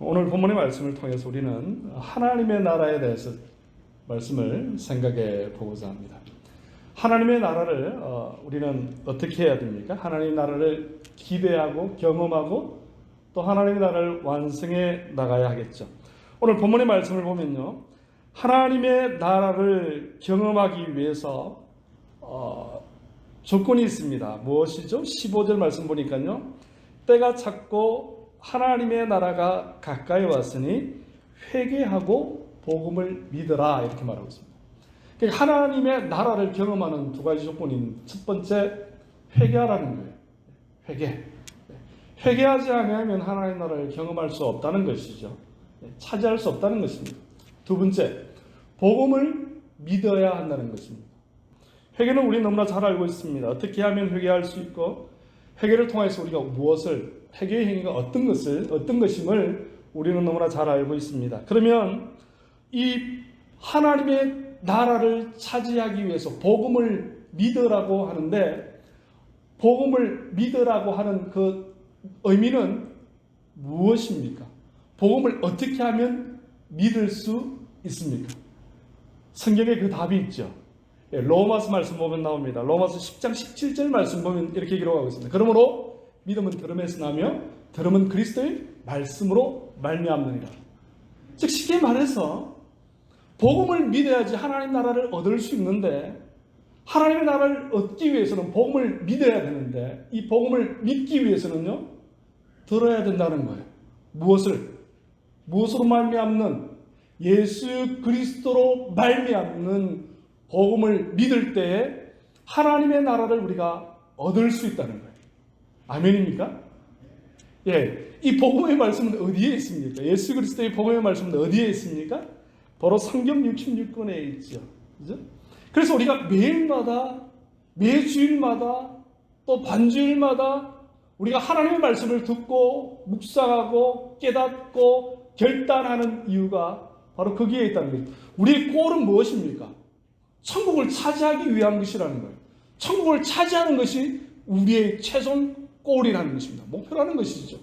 오늘 본문의 말씀을 통해서 우리는 하나님의 나라에 대해서 말씀을 생각해 보고자 합니다. 하나님의 나라를 어, 우리는 어떻게 해야 됩니까? 하나님의 나라를 기대하고 경험하고 또 하나님의 나라를 완성해 나가야 하겠죠. 오늘 본문의 말씀을 보면요. 하나님의 나라를 경험하기 위해서 어, 조건이 있습니다. 무엇이죠? 15절 말씀 보니까요. 때가 찼고 하나님의 나라가 가까이 왔으니 회개하고 복음을 믿어라 이렇게 말하고 있습니다. 그러니까 하나님의 나라를 경험하는 두 가지 조건이 첫 번째 회개하라는 거예요. 회개. 회개하지 않으면 하나님의 나라를 경험할 수 없다는 것이죠. 차지할 수 없다는 것입니다. 두 번째, 복음을 믿어야 한다는 것입니다. 회개는 우리 너무나 잘 알고 있습니다. 어떻게 하면 회개할 수 있고 회개를 통해서 우리가 무엇을 회개의 행위가 어떤 것을 어떤 것임을 우리는 너무나 잘 알고 있습니다. 그러면 이 하나님의 나라를 차지하기 위해서 복음을 믿으라고 하는데 복음을 믿으라고 하는 그 의미는 무엇입니까? 복음을 어떻게 하면 믿을 수 있습니까? 성경에 그 답이 있죠. 예, 로마서 말씀 보면 나옵니다. 로마서 10장 17절 말씀 보면 이렇게 기록하고 있습니다. 그러므로 믿음은 들음에서 나며 들음은 그리스도의 말씀으로 말미암느니라. 즉 쉽게 말해서 복음을 믿어야지 하나님 나라를 얻을 수 있는데 하나님의 나라를 얻기 위해서는 복음을 믿어야 되는데 이 복음을 믿기 위해서는요 들어야 된다는 거예요. 무엇을 무엇으로 말미암는 예수 그리스도로 말미암는 복음을 믿을 때에 하나님의 나라를 우리가 얻을 수 있다는 거예요. 아멘입니까? 예, 이 복음의 말씀은 어디에 있습니까? 예수 그리스도의 복음의 말씀은 어디에 있습니까? 바로 성경 66권에 있죠. 그죠? 그래서 우리가 매일마다 매주일마다 또 반주일마다 우리가 하나님의 말씀을 듣고 묵상하고 깨닫고 결단하는 이유가 바로 거기에 있다는 거예요. 우리의 골은 무엇입니까? 천국을 차지하기 위한 것이라는 거예요. 천국을 차지하는 것이 우리의 최종 골이라는 것입니다. 목표라는 것이죠.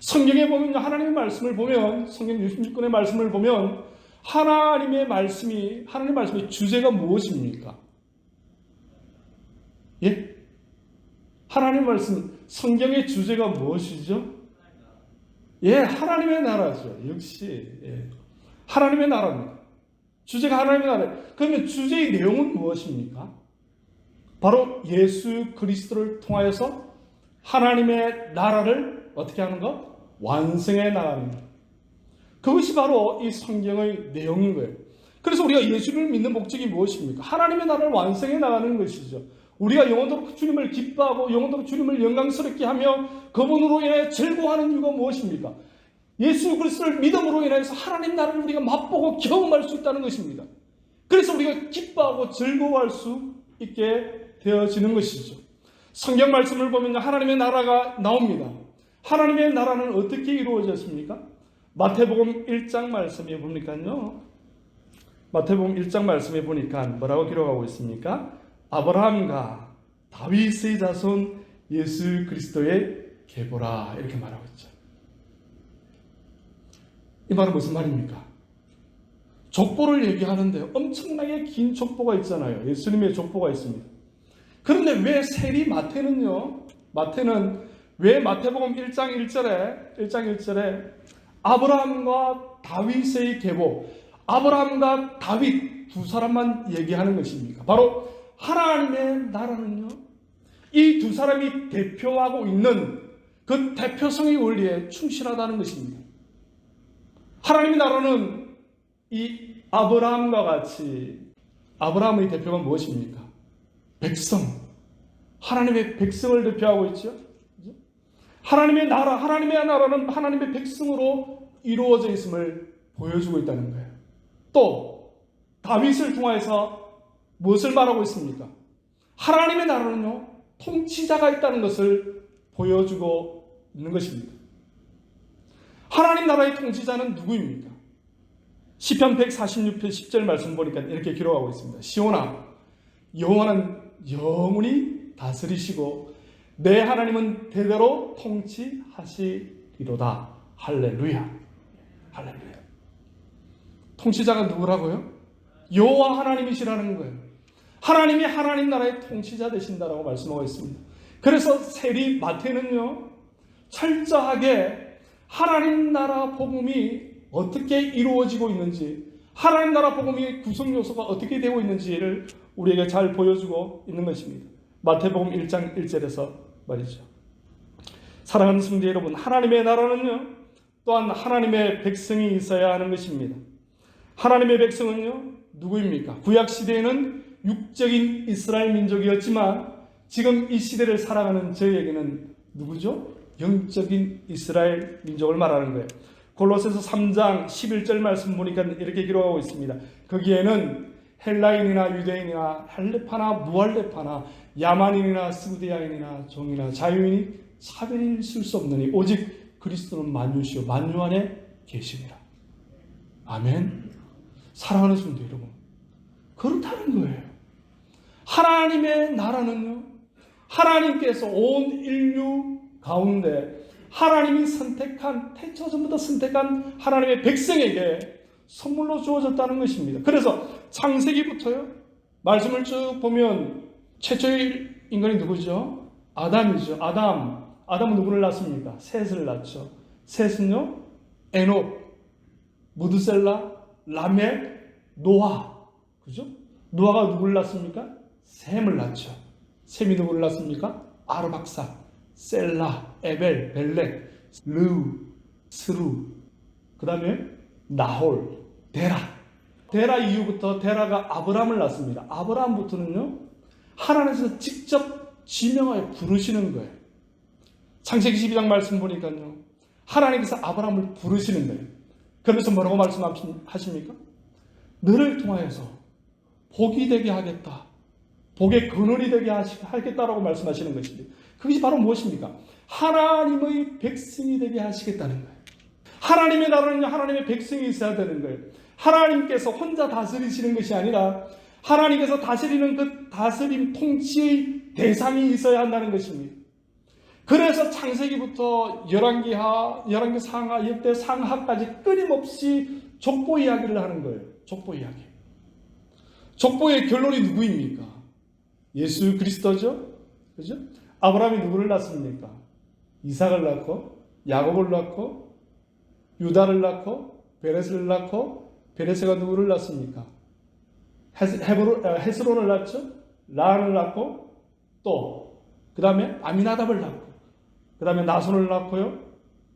성경에 보면 하나님의 말씀을 보면 성경 66권의 말씀을 보면 하나님의 말씀이 하나님의 말씀의 주제가 무엇입니까? 예? 하나님의 말씀 성경의 주제가 무엇이죠? 예, 하나님의 나라죠. 역시 예. 하나님의 나라입니다. 주제가 하나님의 나라. 그러면 주제의 내용은 무엇입니까? 바로 예수 그리스도를 통하여서 하나님의 나라를 어떻게 하는 것? 완성해 나가는 것. 그것이 바로 이 성경의 내용인 거예요. 그래서 우리가 예수를 믿는 목적이 무엇입니까? 하나님의 나라를 완성해 나가는 것이죠. 우리가 영원토록 주님을 기뻐하고 영원토록 주님을 영광스럽게 하며 그분으로 인해 즐거워하는 이유가 무엇입니까? 예수 그리스도를 믿음으로 인해서 하나님 나라를 우리가 맛보고 경험할 수 있다는 것입니다. 그래서 우리가 기뻐하고 즐거워할 수 있게 되어지는 것이죠. 성경 말씀을 보면 하나님의 나라가 나옵니다. 하나님의 나라는 어떻게 이루어졌습니까? 마태복음 1장 말씀에 보니까요. 마태복음 1장 말씀에 보니까 뭐라고 기록하고 있습니까? 아브라함과 다윗의 자손 예수 그리스도의 계보라 이렇게 말하고 있죠. 이 말은 무슨 말입니까? 족보를 얘기하는데 엄청나게 긴 족보가 있잖아요. 예수님의 족보가 있습니다. 그런데 왜 세리 마태는요? 마태는 왜 마태복음 1장 1절에 1장 1절에 아브라함과 다윗의 계보 아브라함과 다윗 두 사람만 얘기하는 것입니까? 바로 하나님의 나라는요. 이 두 사람이 대표하고 있는 그 대표성의 원리에 충실하다는 것입니다. 하나님의 나라는 이 아브라함과 같이 아브라함의 대표가 무엇입니까? 백성. 하나님의 백성을 대표하고 있죠. 하나님의 나라, 하나님의 나라는 하나님의 백성으로 이루어져 있음을 보여주고 있다는 거예요. 또 다윗을 통해서 무엇을 말하고 있습니까? 하나님의 나라는요 통치자가 있다는 것을 보여주고 있는 것입니다. 하나님 나라의 통치자는 누구입니까? 시편 146편 10절 말씀 보니까 이렇게 기록하고 있습니다. 시온아 여호와는 영원히 다스리시고 내 하나님은 대대로 통치하시리로다. 할렐루야. 할렐루야. 통치자가 누구라고요? 여호와 하나님이시라는 거예요. 하나님이 하나님 나라의 통치자 되신다라고 말씀하고 있습니다. 그래서 세리 마태는요 철저하게 하나님 나라 복음이 어떻게 이루어지고 있는지, 하나님 나라 복음의 구성 요소가 어떻게 되고 있는지를 우리에게 잘 보여주고 있는 것입니다. 마태복음 1장 1절에서 말이죠. 사랑하는 성도 여러분, 하나님의 나라는요, 또한 하나님의 백성이 있어야 하는 것입니다. 하나님의 백성은요, 누구입니까? 구약 시대에는 육적인 이스라엘 민족이었지만 지금 이 시대를 살아가는 저희에게는 누구죠? 영적인 이스라엘 민족을 말하는 거예요. 골로새서 3장 11절 말씀 보니까 이렇게 기록하고 있습니다. 거기에는 헬라인이나 유대인이나 할레파나 무할레파나 야만인이나 스구디아인이나 종이나 자유인이 차별이 수 없느니 오직 그리스도는 만유시요 만유 안에 계시니라. 아멘. 사랑하는 성도 여러분, 그렇다는 거예요. 하나님의 나라는요, 하나님께서 온 인류 가운데 하나님이 선택한 태초전부터 선택한 하나님의 백성에게 선물로 주어졌다는 것입니다. 그래서 창세기부터요 말씀을 쭉 보면 최초의 인간이 누구죠? 아담이죠. 아담. 아담은 누구를 낳습니까? 셋을 낳죠. 셋은요 에녹, 무드셀라, 라멕, 노아. 그죠? 노아가 누구를 낳습니까? 셈을 낳죠. 셈이 누구를 낳습니까? 아르박사, 셀라, 에벨, 벨렉, 르우, 스루, 그 다음에 나홀, 데라. 데라 이후부터 데라가 아브람을 낳습니다. 아브람부터는요, 하나님께서 직접 지명하여 부르시는 거예요. 창세기 12장 말씀 보니까요, 하나님께서 아브람을 부르시는 거예요. 그러면서 뭐라고 말씀하십니까? 너를 통하여서 복이 되게 하겠다. 복의 근원이 되게 하겠다라고 말씀하시는 것입니다. 그것이 바로 무엇입니까? 하나님의 백성이 되게 하시겠다는 거예요. 하나님의 나라는 하나님의 백성이 있어야 되는 거예요. 하나님께서 혼자 다스리시는 것이 아니라 하나님께서 다스리는 그 다스림 통치의 대상이 있어야 한다는 것입니다. 그래서 창세기부터 열왕기하, 열왕기 상하, 역대 상하까지 끊임없이 족보 이야기를 하는 거예요. 족보 이야기. 족보의 결론이 누구입니까? 예수 그리스도죠? 그죠? 아브라함이 누구를 낳습니까? 이삭을 낳고, 야곱을 낳고, 유다를 낳고, 베레스를 낳고, 베레스가 누구를 낳습니까? 헤브로, 헤스론을 낳죠? 라한을 낳고, 또, 그 다음에 아미나답을 낳고, 그 다음에 나손을 낳고요.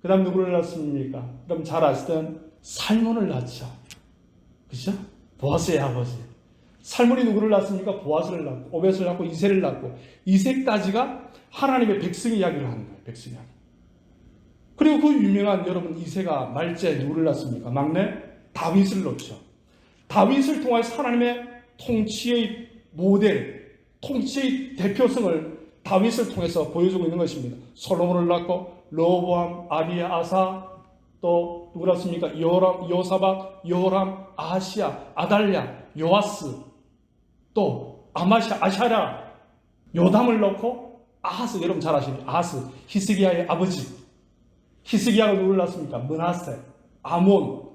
그 다음 누구를 낳습니까? 그럼 잘 아시던 살몬을 낳죠. 그죠? 보아스의 아버지. 살몬이 누구를 낳습니까? 보아스를 낳고, 오벳을 낳고, 이세를 낳고, 이세까지가 하나님의 백성 이야기를 하는 거예요. 백성 이야기. 그리고 그 유명한 여러분 이세가 말째 누구를 낳습니까? 막내 다윗을 낳죠. 다윗을 통해서 하나님의 통치의 모델, 통치의 대표성을 다윗을 통해서 보여주고 있는 것입니다. 솔로몬을 낳고 로보암, 아비야, 아사 또 누구였습니까? 요람, 요사박, 요람, 아시아, 아달랴, 요아스 또 아마시아, 아샤랴, 요담을 넣고 아하스 여러분 잘 아시는 아하스 히스기야의 아버지 히스기야가 누구를 낳습니까? 문하세, 아몬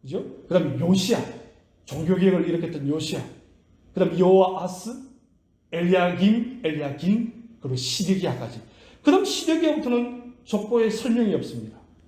그죠? 그 다음에 요시야 종교개혁을 일으켰던 요시야 그 다음에 요아스 엘리야김, 엘리야김 그리고 시드기야까지. 그 다음 시드기야부터는 족보에 설명이 없습니다.